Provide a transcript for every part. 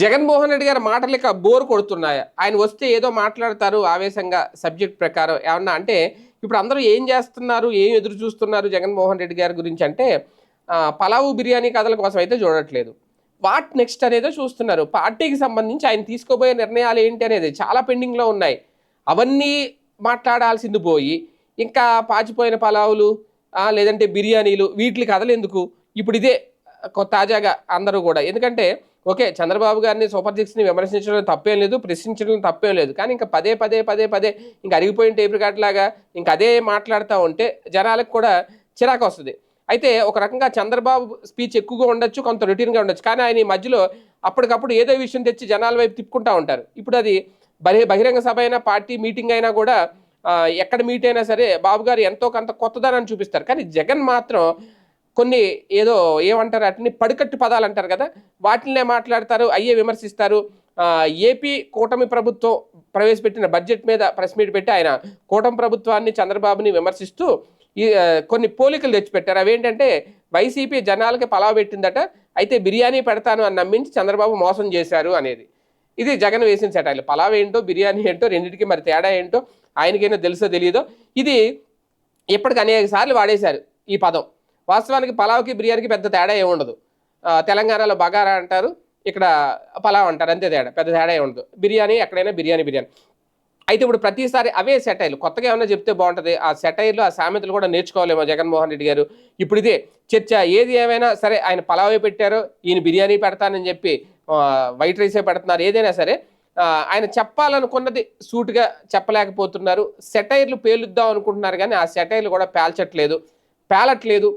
జగన్మోహన్ రెడ్డి గారి మాటలు ఇక బోర్ కొడుతున్నాయా. ఆయన వస్తే ఏదో మాట్లాడతారు ఆవేశంగా సబ్జెక్ట్ ప్రకారం. ఏమన్నా అంటే ఇప్పుడు అందరూ ఏం చేస్తున్నారు ఏం ఎదురు చూస్తున్నారు జగన్మోహన్ రెడ్డి గారి గురించి అంటే పలావు బిర్యానీ కథల కోసం అయితే చూడట్లేదు. వాట్ నెక్స్ట్ అనేదో చూస్తున్నారు. పార్టీకి సంబంధించి ఆయన తీసుకోబోయే నిర్ణయాలు ఏంటి అనేది చాలా పెండింగ్లో ఉన్నాయి. అవన్నీ మాట్లాడాల్సింది పోయి ఇంకా పాచిపోయిన పలావులు లేదంటే బిర్యానీలు వీటి కథలు ఎందుకు? ఇప్పుడు ఇదే తాజాగా అందరూ కూడా. ఎందుకంటే ఓకే చంద్రబాబు గారిని సూపర్ సిక్స్ని విమర్శించడం తప్పేం లేదు ప్రశ్నించడం తప్పేం లేదు. కానీ ఇంకా పదే పదే పదే పదే ఇంకా అరిగిపోయిన టేప్ రికార్డ్ లాగా ఇంకా అదే మాట్లాడుతూ ఉంటే జనాలకు కూడా చిరాకు వస్తుంది. అయితే ఒక రకంగా చంద్రబాబు స్పీచ్ ఎక్కువగా ఉండొచ్చు కొంత రొటీన్గా ఉండొచ్చు. కానీ ఆయన ఈ మధ్యలో అప్పటికప్పుడు ఏదో విషయం తెచ్చి జనాల వైపు తిప్పుకుంటా ఉంటారు. ఇప్పుడు అది బహి బహిరంగ సభ అయినా పార్టీ మీటింగ్ అయినా కూడా ఎక్కడ మీట్ అయినా సరే బాబు గారు ఎంతో కొంత కొత్తదనాన్ని చూపిస్తారు. కానీ జగన్ మాత్రం కొన్ని ఏదో ఏమంటారు వాటిని పడికట్టు పదాలు అంటారు కదా వాటినే మాట్లాడతారు అయ్యే విమర్శిస్తారు. ఏపీ కూటమి ప్రభుత్వం ప్రవేశపెట్టిన బడ్జెట్ మీద ప్రెస్ మీట్ పెట్టి ఆయన కూటమి ప్రభుత్వాన్ని చంద్రబాబుని విమర్శిస్తూ ఈ కొన్ని పోలికలు తెచ్చిపెట్టారు. అవేంటంటే వైసీపీ జనాలకి పలావ్ పెట్టిందట అయితే బిర్యానీ పెడతాను అని నమ్మించి చంద్రబాబు మోసం చేశారు అనేది. ఇది జగన్ వేసిన సెటైల్ పలావ్ ఏంటో బిర్యానీ ఏంటో రెండింటికి మరి తేడా ఏంటో ఆయనకైనా తెలుసో తెలియదో ఇది ఇప్పటికి అనేక సార్లు వాడేశారు ఈ పదం. వాస్తవానికి పలావ్కి బిర్యానీకి పెద్ద తేడా ఏమి ఉండదు. తెలంగాణలో బగారా అంటారు ఇక్కడ పలావ్ అంటారు అంతే తేడా పెద్ద తేడా ఏమి ఉండదు. బిర్యానీ ఎక్కడైనా బిర్యానీ బిర్యానీ. అయితే ఇప్పుడు ప్రతిసారి అవే సెటైర్లు కొత్తగా ఏమైనా చెప్తే బాగుంటుంది ఆ సెటైర్లు ఆ సామెతలు కూడా నేర్చుకోవాలేమో జగన్మోహన్ రెడ్డి గారు. ఇప్పుడు ఇదే చర్చ ఏది ఏమైనా సరే ఆయన పలావే పెట్టారు ఈయన బిర్యానీ పెడతానని చెప్పి వైట్ రైసే పెడుతున్నారు ఏదైనా సరే ఆయన చెప్పాలనుకున్నది సూటుగా చెప్పలేకపోతున్నారు. సెటైర్లు పేలుద్దాం అనుకుంటున్నారు కానీ ఆ సెటైర్లు కూడా పేల్చట్లేదు. పేలట్లేదు.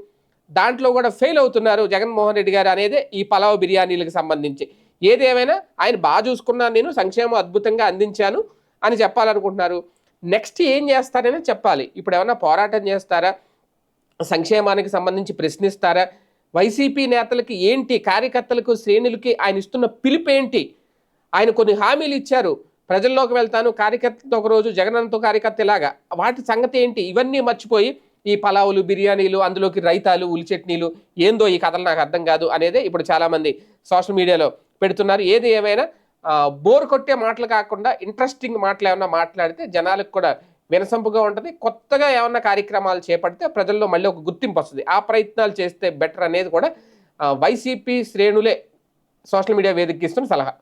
దాంట్లో కూడా ఫెయిల్ అవుతున్నారు జగన్మోహన్ రెడ్డి గారు అనేది ఈ పలావ్ బిర్యానీలకు సంబంధించి. ఏదేమైనా ఆయన బాగా చూసుకున్నాను నేను సంక్షేమం అద్భుతంగా అందించాను అని చెప్పాలనుకుంటున్నారు. నెక్స్ట్ ఏం చేస్తారని చెప్పాలి. ఇప్పుడు ఏమైనా పోరాటం చేస్తారా? సంక్షేమానికి సంబంధించి ప్రశ్నిస్తారా? వైసీపీ నేతలకి ఏంటి కార్యకర్తలకు శ్రేణులకి ఆయన ఇస్తున్న పిలుపు ఏంటి? ఆయన కొన్ని హామీలు ఇచ్చారు. ప్రజల్లోకి వెళ్తాను కార్యకర్తతో ఒకరోజు జగనంతో కార్యకర్త ఇలాగా. వాటి సంగతి ఏంటి? ఇవన్నీ మర్చిపోయి ఈ పలావులు బిర్యానీలు అందులోకి రైతాలు ఉలి చట్నీలు ఏందో ఈ కథలు నాకు అర్థం కాదు అనేదే ఇప్పుడు చాలామంది సోషల్ మీడియాలో పెడుతున్నారు. ఏది ఏమైనా బోర్ కొట్టే మాటలు కాకుండా ఇంట్రెస్టింగ్ మాటలు ఏమైనా మాట్లాడితే జనాలకు కూడా వినసంపుగా ఉంటుంది. కొత్తగా ఏమైనా కార్యక్రమాలు చేపడితే ప్రజల్లో మళ్ళీ ఒక గుర్తింపు వస్తుంది. ఆ ప్రయత్నాలు చేస్తే బెటర్ అనేది కూడా వైసీపీ శ్రేణులే సోషల్ మీడియా వేదికకి ఇస్తున్న సలహా.